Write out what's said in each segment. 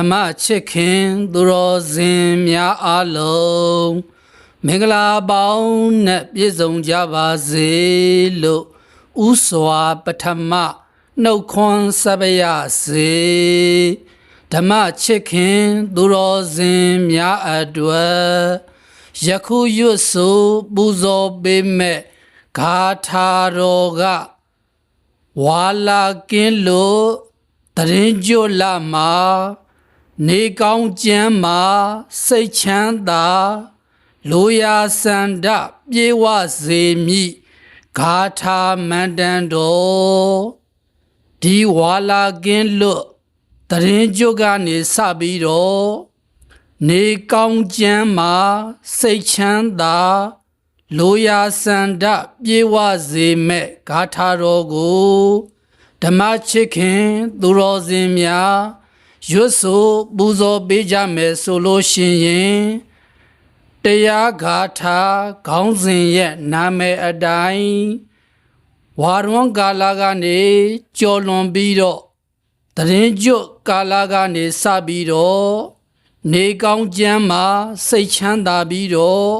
ဓမ္မချစ်ခင်သူတော်စင်များအားလုံးမင်္ဂလာပေါင်းနဲ့ပြည့်စုံကြပါစေလို့ဥစွာပထမနှုတ်ခွန်းဆက်ပါရစေဓမ္မချစ်ခင်သူတော်စင်များအတွက်ယခုရွတ်ဆိုပူဇော်ပေးမဲ့ဂါထာတော်ကဝါလာကင်းလို့တရင်ကြွလာမှာ နေကောင်းကျမ်းမှာစိတ်ချမ်းသာလိုရာစန္ဒပြေဝစေမိဂါထာမန္တန်တော်ဒီဝါလာကင်းလို့တရင်ကြွကနေစပြီးတော့နေကောင်းကျမ်းမှာစိတ်ချမ်းသာလိုရာစန္ဒပြေဝစေမဲ့ဂါထာတော်ကိုဓမ္မချစ်ခင်သူတော်စင်များ ရွတ်ဆိုပူဇော်ပေးကြမယ်ဆိုလို့ရှိရင်တရားဂါထာခေါင်းစဉ်ရဲ့နာမည်အတိုင်းဝါရွန်ကာလာကနေကြော်လွန်ပြီးတော့တရင်ကျွတ်ကာလာကနေစပြီးတော့နေကောင်းကျမ်းမှာစိတ်ချမ်းသာပြီးတော့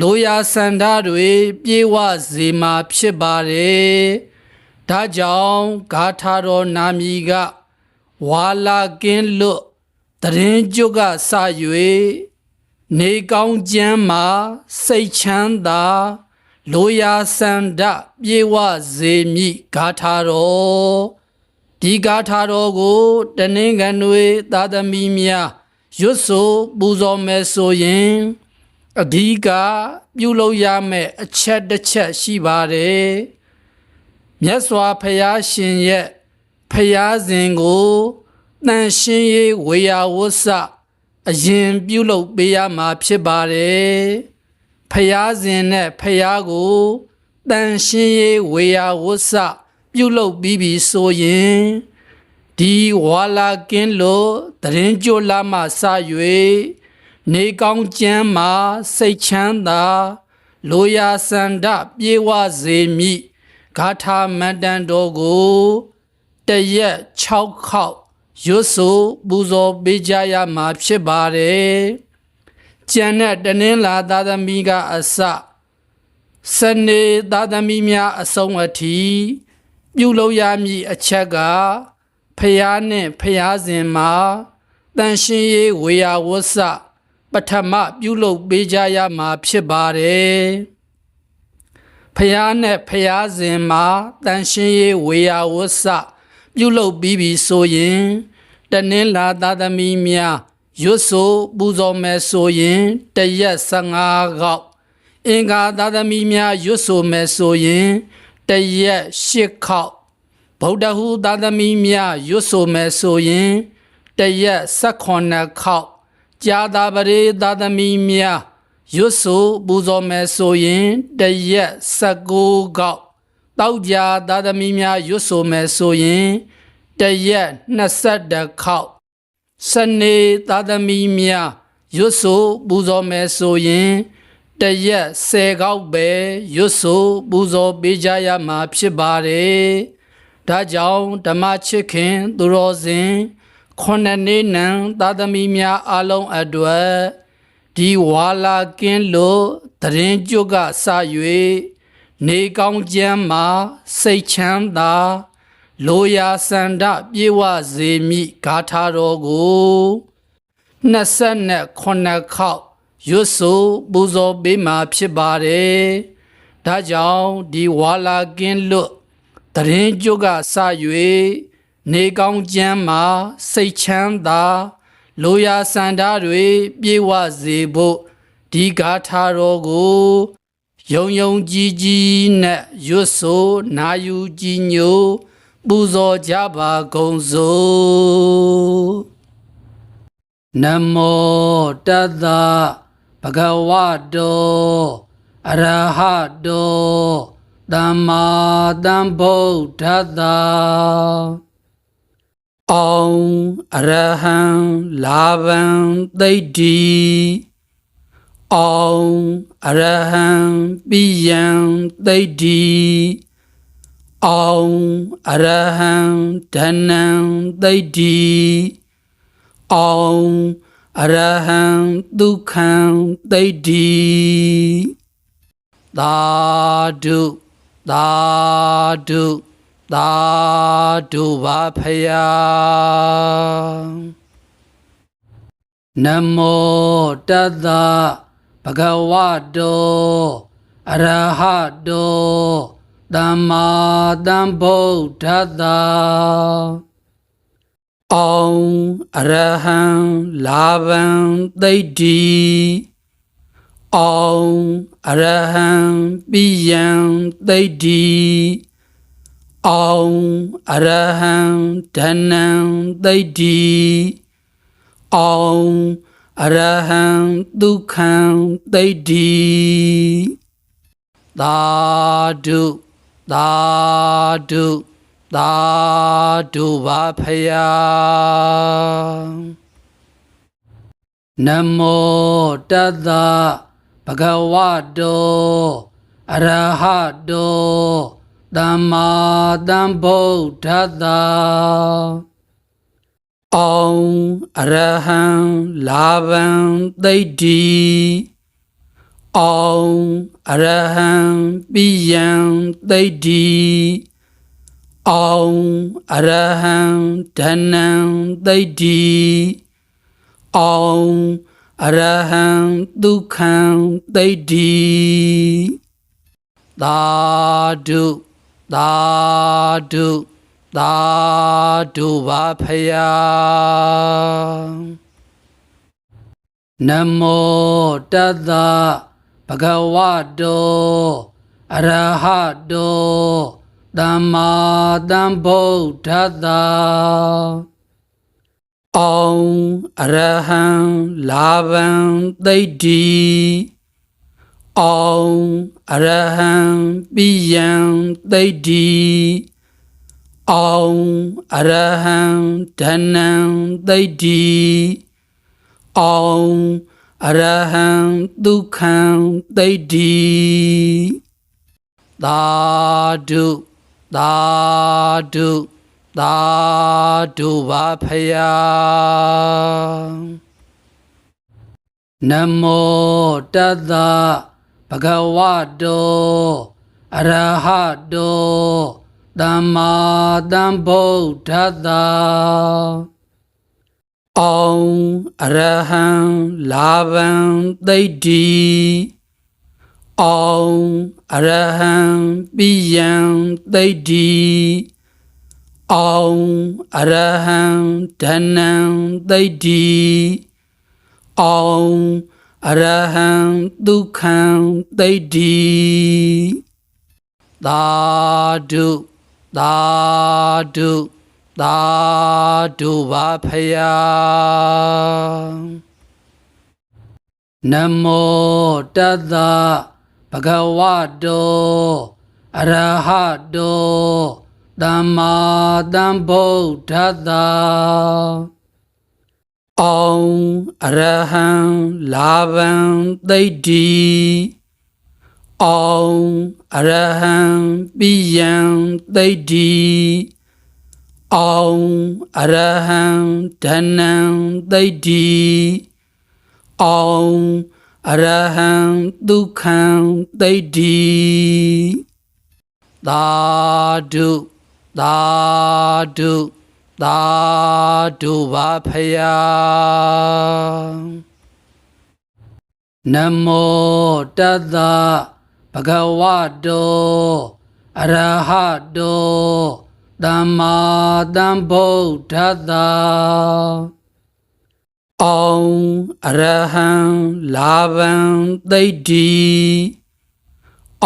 လိုရာစန္ဒတွေပြေဝစေမှာဖြစ်ပါတယ်ဒါကြောင့်ဂါထာတော်နာမည်က ဝါလာကင်းလွတ်တရင်ကျွတ်ကစ၍နေကောင်းကျမ်းမှာစိတ်ချမ်းသာလိုရာစန္ဒပြေဝစေမိဂါထာတော်ဒီဂါထာတော်ကိုတနင်္ဂနွေသာသမီများရွတ်ဆိုပူဇော်မယ်ဆိုရင်အဓိကပြုလုပ်ရမယ့်အချက်တစ်ချက်ရှိပါတယ်မြတ်စွာဘုရားရှင်ရဲ့ ဖရာစဉ်ကိုတန်ရှင်းရေးဝေယဝဆအရင်ပြုလုပ်ပေးရမှာဖြစ်ပါတယ်ဖရာစဉ်နဲ့ဖရာကိုတန်ရှင်းရေးဝေယဝဆပြုလုပ်ပြီးပြီဆိုရင်ဒီဝါလာကင်းလို့တရင်ကြိုလာမှစ၍နေကောင်းကျမ်းမှာစိတ်ချမ်းသာလိုရာစန္ဒပြေဝစေမိဂါထာမန္တန်တော်ကို တရက်6ခေါက်ရွတ်ဆိုပူဇော်ပေးကြရမှာဖြစ်ပါတယ်။ကျန်တဲ့တနင်္လာသာသမီကအစစနေသာသမီများအဆုံးအထိပြုလုပ်ရမည်အချက်ကဖျားနှင့်ဖျားစဉ်မှာတန်ရှင်းရေးဝေယဝဆပထမပြုလုပ်ပေးကြရမှာဖြစ်ပါတယ်။ဖျားနဲ့ဖျားစဉ်မှာတန်ရှင်းရေးဝေယဝဆ ပြုလုပ်ပြီးပြီဆိုရင်တနင်္လာသာသမီများရွတ်ဆိုပူဇော်မယ်ဆိုရင်တရက်15ခေါက်အင်္ဂါသာသမီများရွတ်ဆိုမယ်ဆိုရင်တရက်8ခေါက်ဗုဒ္ဓဟူသာသမီများရွတ်ဆိုမယ်ဆိုရင်တရက်18ခေါက်ကြာသာပရိသာသမီများရွတ်ဆိုပူဇော်မယ်ဆိုရင်တရက်19ခေါက် တောက်ကြာသာသမီများရွတ်ဆိုမယ်ဆိုရင်တရက်22ခေါက်စနေသာသမီများရွတ်ဆိုပူဇော်မယ်ဆိုရင်တရက်10ခေါက်ပဲရွတ်ဆိုပူဇော်ပေးကြရမှာဖြစ်ပါတယ်ဒါကြောင့်ဓမ္မချစ်ခင်သူတော်စင်ခုနှစ်နှစ်နံသာသမီများအလုံးအတွက်ဒီဝါလာကင်းလို့တရင်ကျွတ်ကစ၍ နေကောင်းကျမ်းမှာစိတ်ချမ်းသာလိုရာစန္ဒပြေဝစေမိဂါထာတော်ကို29ခေါက်ရွတ်ဆိုပူဇော်ပေးမှာဖြစ်ပါတယ်ဒါကြောင့်ဒီဝါလာကင်းလွတ်တရင်ကျွတ်ကစ၍နေကောင်းကျမ်းမှာစိတ်ချမ်းသာလိုရာစန္ဒတွေပြေဝစေဖို့ဒီဂါထာတော်ကို ယုံယုံကြည်ကြည်နဲ့ရွတ်ဆိုနာယူကြည်ညိုပူဇော်ကြပါကုန်စို့နမောတတဗဂဝတောအရဟတောသမ္မာသမ္ဗုဒ္ဓတ္တအောင်အရဟံလာဗံသိတ္တိ အောင်အရဟံပိယံသိတ္တိအောင်အရဟံဓနံသိတ္တိအောင်အရဟံဒုက္ခံသိတ္တိသာဓုသာဓုသာဓုပါဖယာနမောတတ္တ ဘဂဝတောအရဟတောသမ္မာသမ္ဗုဒ္ဓတ္တအောင်အရဟံလာဗံသိတ္တိအောင်အရဟံပိယံသိတ္တိအောင်အရဟံဓနံသိတ္တိအောင် အရဟံဒုက္ခံသိတ္တိသာဓုသာဓုသာဓုပါဖယာနမောတတ္တဘဂဝတောအရဟတောသမ္မာသမ္ဗုဒ္ဓတ္တ အောင်အရဟံလာဗံသိတ္တိအောင်အရဟံပိယံသိတ္တိအောင်အရဟံဓနံသိတ္တိအောင်အရဟံဒုက္ခံသိတ္တိသာဓုသာဓု သာဓုပါဖယာနမောတတ္တဘဂဝတောအရဟတောသမ္မာသမ္ဗုဒ္ဓတ္တအောင်အရဟံလာဗံသိတ္တိအောင်အရဟံပိယံသိတ္တိ အောင်အရဟံဓနံသိတ္တိအောင်အရဟံဒုက္ခံသိတ္တိသာဓုသာဓုသာဓုပါဖယာနမောတတ္တဘဂဝတောအရဟတော သမ္မာသမ္ဗုဒ္ဓတ္တအောင်အရဟံလာဗံသိတ္တိအောင်အရဟံပိယံသိတ္တိအောင်အရဟံဓနံသိတ္တိအောင်အရဟံဒုက္ခံသိတ္တိသာဓု သာဓုသာဓုပါဖယာနမောတတ္တဘဂဝတောအရဟတောသမ္မာသမ္ဗုဒ္ဓတ္တအောင်အရဟံလာဗံသိတ္တိ အောင်အရဟံပိယံသိတ္တိအောင်အရဟံဓနံသိတ္တိအောင်အရဟံဒုက္ခံသိတ္တိသာဓုသာဓုသာဓုပါဖယာနမောတတ္တ ဘဂဝတောအရဟတောသမ္မာသမ္ဗုဒ္ဓတ္တအောင်အရဟံလာဗံသိတ္တိ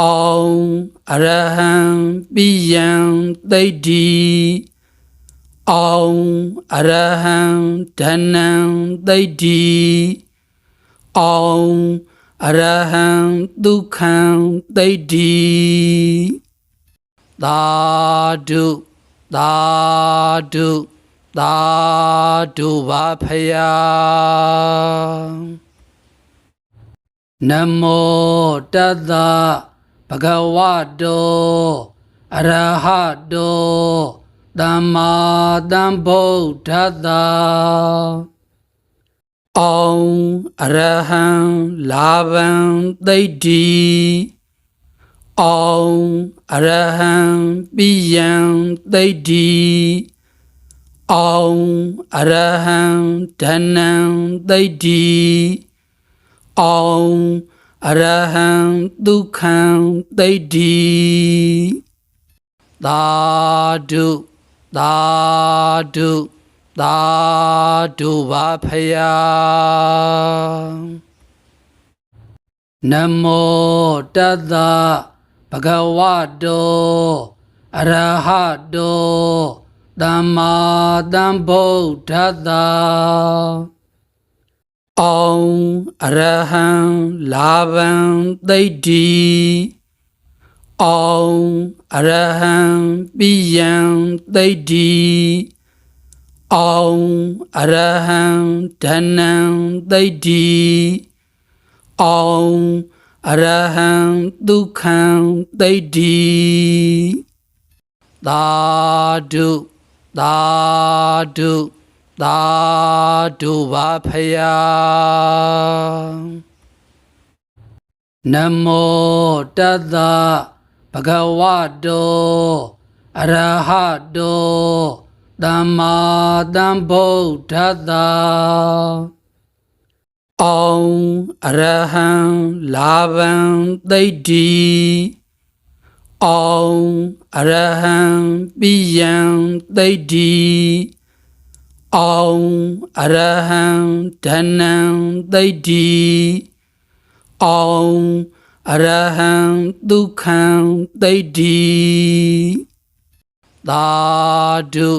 အောင်အရဟံပိယံသိတ္တိအောင်အရဟံဓနံသိတ္တိအောင် အရဟံဒုက္ခံသိတ္တိသာဓုသာဓုသာဓုပါဖယာနမောတတ္တဘဂဝတောအရဟတောသမ္မာသမ္ဗုဒ္ဓတ္တ အောင်အရဟံလာဘံသိတ္တိအောင်အရဟံပိယံသိတ္တိအောင်အရဟံဓနံသိတ္တိအောင်အရဟံဒုက္ခံသိတ္တိသာဓုသာဓု သာဓုပါဖယာနမောတတ္တဘဂဝတောအရဟတောသမ္မာသမ္ဗုဒ္ဓတ္တအောင်အရဟံလာဘံသိတ္တိအောင်အရဟံပိယံသိတ္တိ အောင်အရဟံဓနံသိတ္တိအောင်အရဟံဒုက္ခံသိတ္တိသာဓုသာဓုသာဓုပါဖယာနမောတတ္တဘဂဝတောအရဟတော သမ္မာသမ္ဗုဒ္ဓတ္တအောင်အရဟံလာဘံသိတ္တိအောင်အရဟံပိယံသိတ္တိအောင်အရဟံဓနံသိတ္တိအောင်အရဟံဒုက္ခံသိတ္တိသာဓု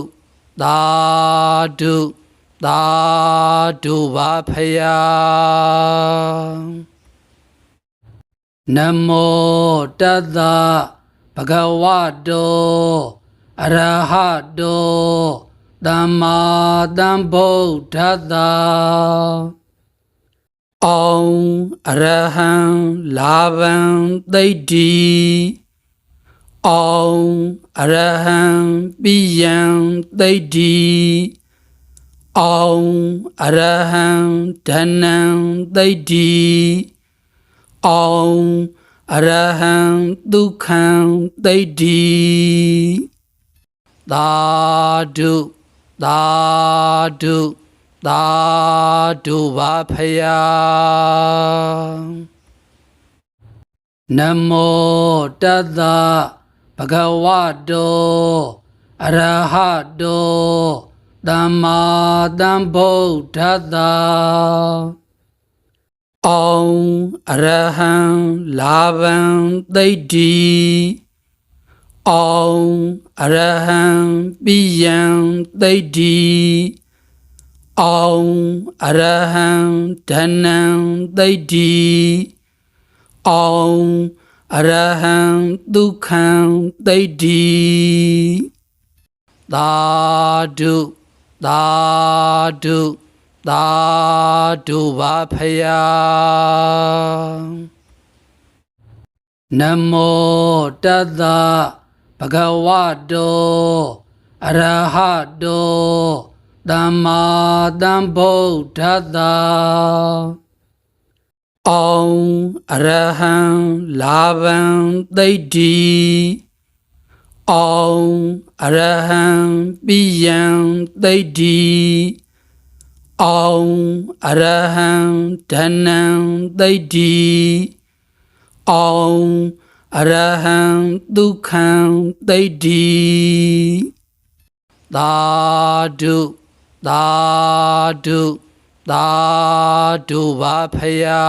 သာဓုသာဓုပါဖယာနမောတတ္တဘဂဝတောအရဟတောသမ္မာသမ္ဗုဒ္ဓတ္တအောင်အရဟံလာဘံသိတ္တိ အောင်အရဟံပိယံသိတ္တိအောင်အရဟံဓနံသိတ္တိအောင်အရဟံဒုက္ခံသိတ္တိသာဓုသာဓုသာဓုပါဖယာနမောတတ္တ ဘဂဝတောအရဟတောသမ္မာသမ္ဗုဒ္ဓတ္တအောင်အရဟံလာဘံသိတ္တိအောင်အရဟံပိယံသိတ္တိအောင်အရဟံဓနံသိတ္တိအောင် အရဟံဒုက္ခံသိတ္တိသာဓုသာဓုသာဓုပါဖယာနမောတတ္တဘဂဝတောအရဟတောသမ္မာသမ္ဗုဒ္ဓတ္တ အောင်အရဟံလာဘံသိတ္တိအောင်အရဟံပိယံသိတ္တိအောင်အရဟံဓနံသိတ္တိအောင်အရဟံဒုက္ခံသိတ္တိသာဓုသာဓု သာဓုပါဖယာ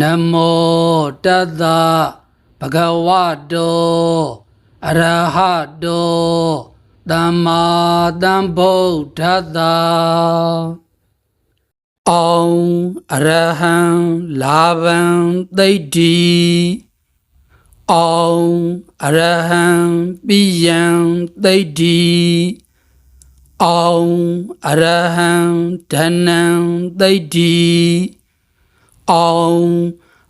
နမောတတ္တဘဂဝတောအရဟတောသမ္မာသမ္ဗုဒ္ဓတ္တအောင်အရဟံလာဘံသိတ္တိအောင်အရဟံပိယံသိတ္တိ အောင်အရဟံဓနံသိတ္တိအောင်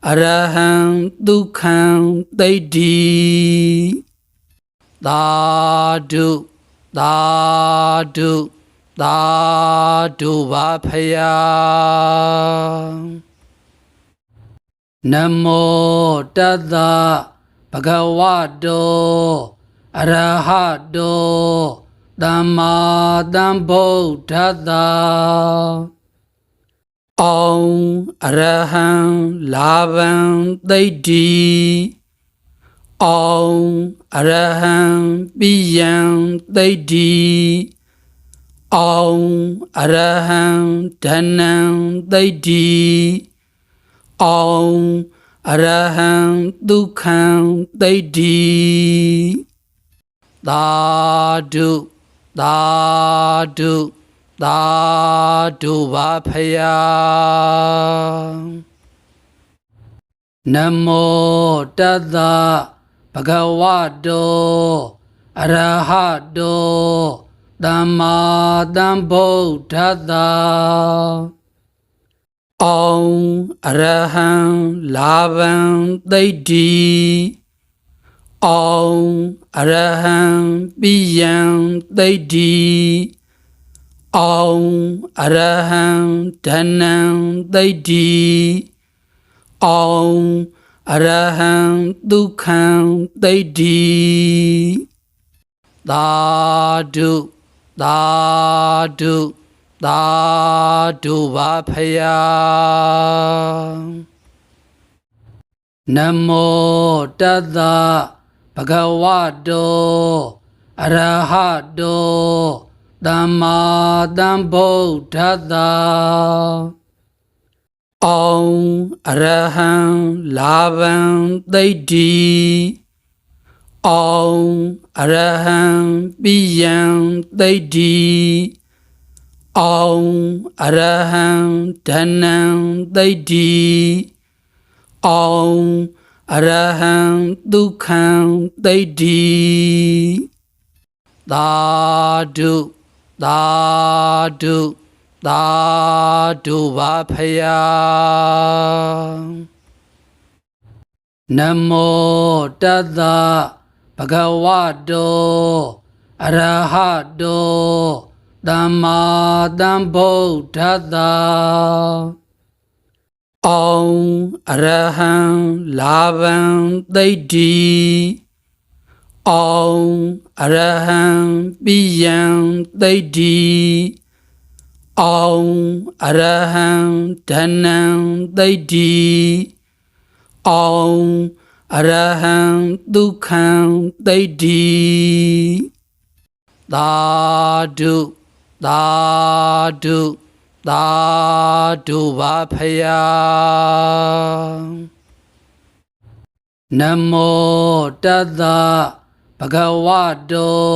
အရဟံဒုက္ခံသိတ္တိသာဓုသာဓုသာဓုပါဖယားနမောတတ္တဗဂဝတောအရဟတော သမ္မာသမ္ဗုဒ္ဓတ္တအောင်အရဟံလာဗံသိတ္တိအောင်အရဟံပိယံသိတ္တိအောင်အရဟံဓနံသိတ္တိအောင်အရဟံဒုက္ခံသိတ္တိသာဓု သာဓုသာဓုပါဖယားနမောတတ္တဗဂဝတောအရဟတောသမ္မာသမ္ဗုဒ္ဓတ္တအောင်အရဟံလာဗံသိတ္တိ အောင်အရဟံပိယံသိတ္တိအောင်အရဟံဓနံသိတ္တိအောင်အရဟံဒုက္ခံသိတ္တိသာဓုသာဓုသာဓုပါဖယားနမောတတ္တဗ ဂဝတောအရဟတောသမ္မာသမ္ဗုဒ္ဓတ္တအောင်အရဟံလာဗံသိတ္တိအောင်အရဟံပိယံသိတ္တိအောင်အရဟံဓနံသိတ္တိအောင် အရဟံဒုက္ခံသိတ္တိသာဓုသာဓုသာဓုပါဖယားနမောတတ္တဗဂဝတောအရဟတောသမ္မာသမ္ဗုဒ္ဓတ္တ အောင်အရဟံလာဗံသိတ္တိအောင်အရဟံပိယံသိတ္တိအောင်အရဟံဓနံသိတ္တိအောင်အရဟံဒုက္ခံသိတ္တိသာဓုသာဓု သာဓုပါဖယားနမောတတ္တဗဂဝတော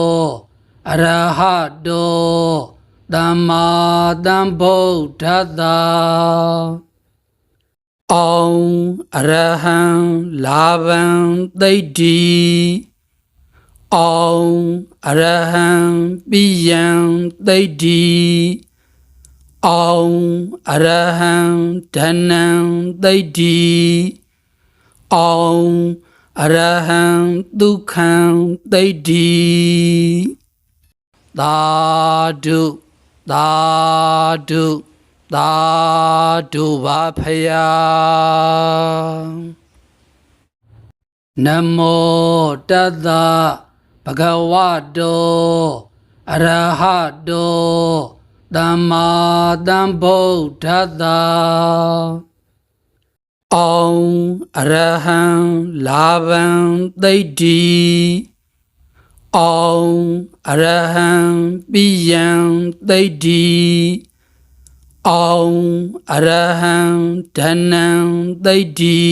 အရဟတောသမ္မာသမ္ဗုဒ္ဓတ္တအောင်အရဟံလာဗံသိတ္တိအောင်အရဟံပိယံသိတ္တိ အောင်အရဟံဓနံသိတ္တိအောင်အရဟံဒုက္ခံသိတ္တိသာဓုသာဓုသာဓုပါဖယားနမောတတ္တဗဂဝတောအရဟတော သမ္မာသမ္ဗုဒ္ဓတ္တအောင်အရဟံလာဗံသိတ္တိအောင်အရဟံပိယံသိတ္တိအောင်အရဟံဓနံသိတ္တိ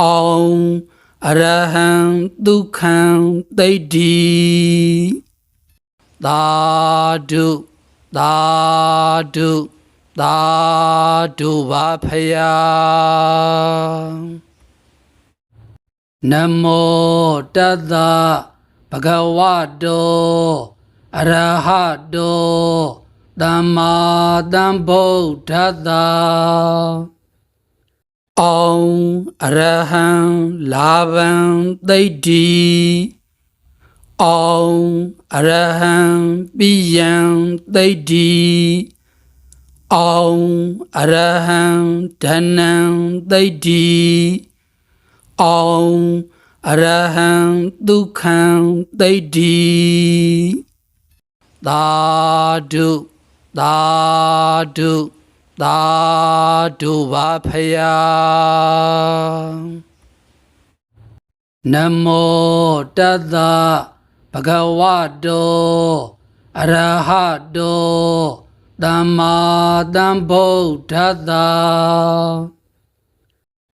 အောင်အရဟံဒုက္ခံသိတ္တိသာဓု သာဓုသာဓုပါဖယားနမောတတ္တဗဂဝတောအရဟတောသမ္မာသမ္ဗုဒ္ဓတ္တအောင်အရဟံလာဗံသိတ္တိ အောင်အရဟံပိယံသိတ္တိအောင်အရဟံဓနံသိတ္တိအောင်အရဟံဒုက္ခံသိတ္တိသာဓုသာဓုသာဓုပါဖယားနမောတတ္တဗ ဂဝတောအရဟတောသမ္မာသမ္ဗုဒ္ဓတ္တ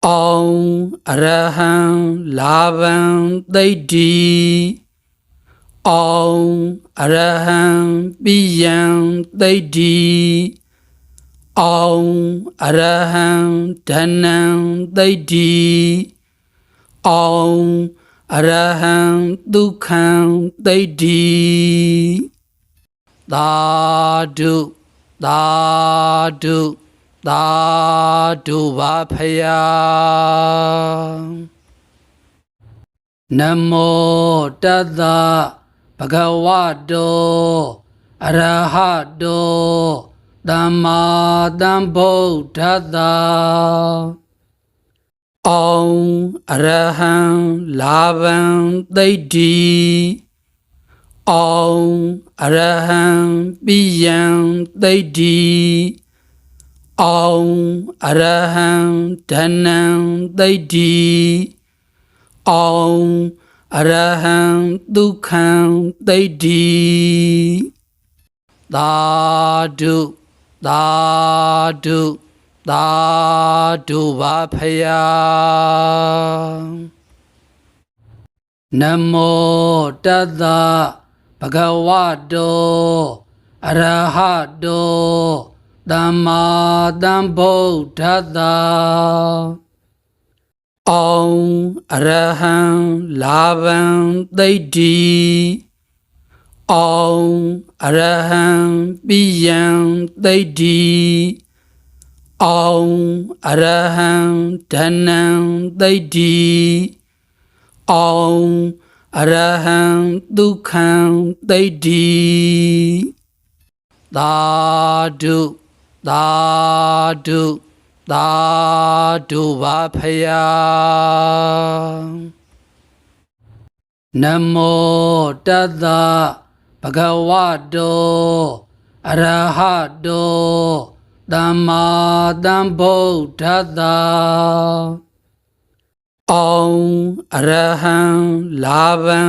အောင်အရဟံလာဗံသိတ္တိအောင်အရဟံပိယံသိတ္တိအောင်အရဟံဓနံသိတ္တိအောင် အရဟံဒုက္ခံသိတ္တိသာဓုသာဓုသာဓုပါဖယားနမောတတ္တဗဂဝတောအရဟတောသမ္မာသမ္ဗုဒ္ဓတ္တ အောင်အရဟံလာဗံသိတ္တိအောင်အရဟံပိယံသိတ္တိအောင်အရဟံဓနံသိတ္တိအောင်အရဟံဒုက္ခံသိတ္တိသာဓုသာဓု သာဓုပါဖယားနမောတတ္တဗဂဝတောအရဟတောသမ္မာသမ္ဗုဒ္ဓတ္တအောင်အရဟံလာဗံသိတ္တိအောင်အရဟံပိယံသိတ္တိ အောင်အရဟံဓနံသိတ္တိအောင်အရဟံဒုက္ခံသိတ္တိသာဓုသာဓုသာဓုပါဖယားနမောတတ္တဗဂဝတောအရဟတော သမ္မာသမ္ဗုဒ္ဓတ္တအောင်အရဟံလာဗံ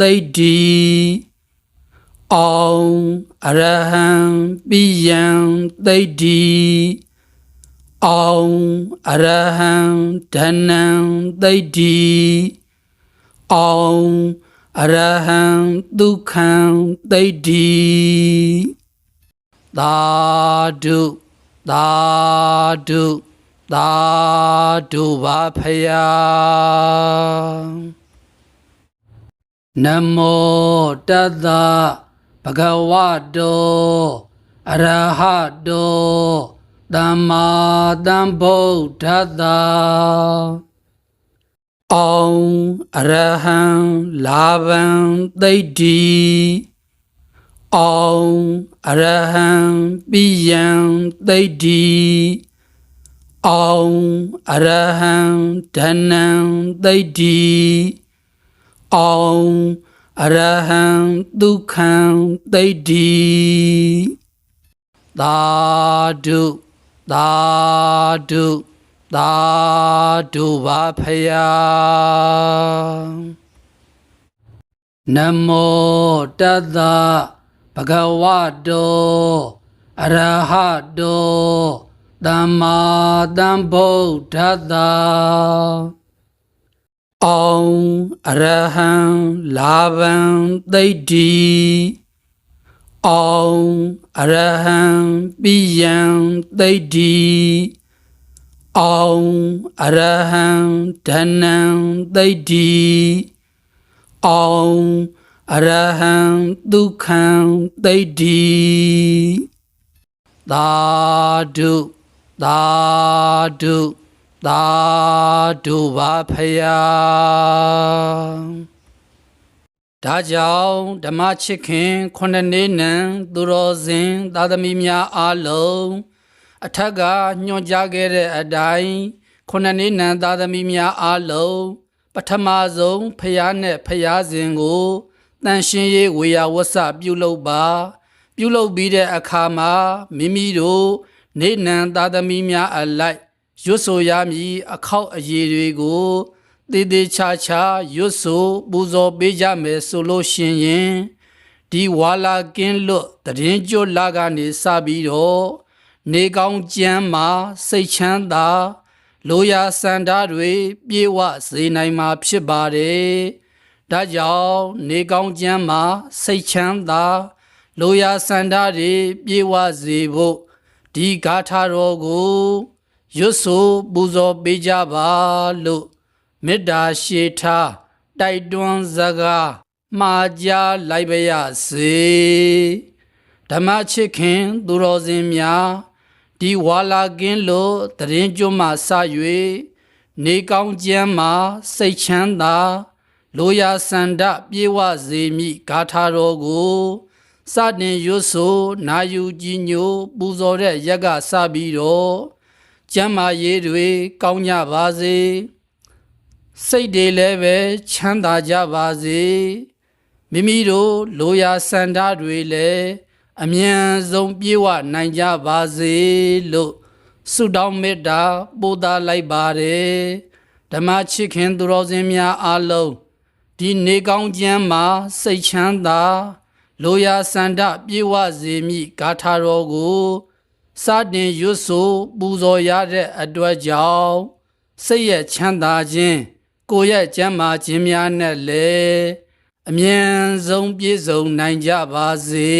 သိတ္တိအောင်အရဟံပိယံသိတ္တိအောင်အရဟံဓနံသိတ္တိအောင်အရဟံဒုက္ခံသိတ္တိသာဓု သာဓုသာဓုပါဖယားနမောတတ္တဗဂဝတောအရဟတောသမ္မာသမ္ဗုဒ္ဓတ္တအောင်အရဟံလာဗံသိတ္တိ အောင်အရဟံပိယံသိတ္တိအောင်အရဟံဓနံသိတ္တိအောင်အရဟံဒုက္ခံသိတ္တိသာဓုသာဓုသာဓုပါဖယားနမောတတ္တ ဗဂဝတောအရဟတောသမ္မာသမ္ဗုဒ္ဓတ္တအောင်အရဟံလာဗံသိတ္တိအောင်အရဟံပိယံသိတ္တိအောင်အရဟံဓနံသိတ္တိအောင် အရဟံဒုက္ခံသိတ္တိသာဓုသာဓုသာဓုပါဖယားဒါကြောင့်ဓမ္မချစ်ခင်ခုနှစ်နှစ်နံသူတော်စင်သာသမီများအားလုံးအထက်ကညွှန်ကြားခဲ့တဲ့အတိုင်းခုနှစ်နှစ်နံသာသမီများအားလုံးပထမဆုံးဖျားနဲ့ဖျားစဉ်ကို တန်ရှင်းရေးဝေယဝဆပြုလုပ်ပါ ပြုလုပ်ပြီးတဲ့အခါမှာမိမိတို့နေနံသာသမီများအလိုက်ရွတ်ဆိုရမည်အခောက်အရေးတွေကိုတည်တည်ချာချာရွတ်ဆိုပူဇော်ပေးကြမယ်ဆိုလို့ရှင်ရင်ဒီဝါလာကင်းလွတ်တရင်ကျွတ်လာကနေစပြီးတော့နေကောင်းကျမ်းမှာစိတ်ချမ်းသာ လိုရာစန္ဒတွေပြေဝစေနိုင်မှာဖြစ်ပါတယ် ဒါကြောင့်နေကောင်းကျမ်းမှာစိတ်ချမ်းသာလိုရာစန္ဒတွေပြေဝစေဖို့ဒီဂါထာတော်ကိုရွတ်ဆိုပူဇော်ပေးကြပါလို့မေတ္တာရှေထားတိုက်တွန်းစကားမှာကြားလိုက်ပါရစေဓမ္မချစ်ခင်သူတော်စင်များဒီဝါလာကင်းလို့တရင်ကျွတ်မှစ၍နေကောင်းကျမ်းမှာစိတ်ချမ်းသာ လိုရာစန္ဒပြေဝစေမိဂါထာတော်ကိုစတင်ရွတ်ဆိုနာယူကြည်ညိုပူဇော်တဲ့ရက်ကစပြီးတော့ကျမ်းမာရေးတွေကောင်းကြပါစေစိတ်တွေလည်းပဲချမ်းသာကြပါစေမိမိတို့လိုရာစန္ဒတွေလည်းအမြန်ဆုံးပြေဝနိုင်ကြပါစေလို့ဆုတောင်းမေတ္တာပို့သလိုက်ပါတယ်ဓမ္မချစ်ခင်သူတော်စင်များအားလုံး ဒီနေကောင်းကျမ်းမှာစိတ်ချမ်းသာလိုရာစန္ဒပြေဝစေမိဂါထာတော်ကိုစတင်ရွတ်ဆိုပူဇော်ရတဲ့အတွက်ကြောင့်စိတ်ရဲ့ချမ်းသာခြင်းကိုယ်ရဲ့ကျမ်းမာခြင်းများနဲ့လည်းအမြန်ဆုံးပြည့်စုံနိုင်ကြပါစေ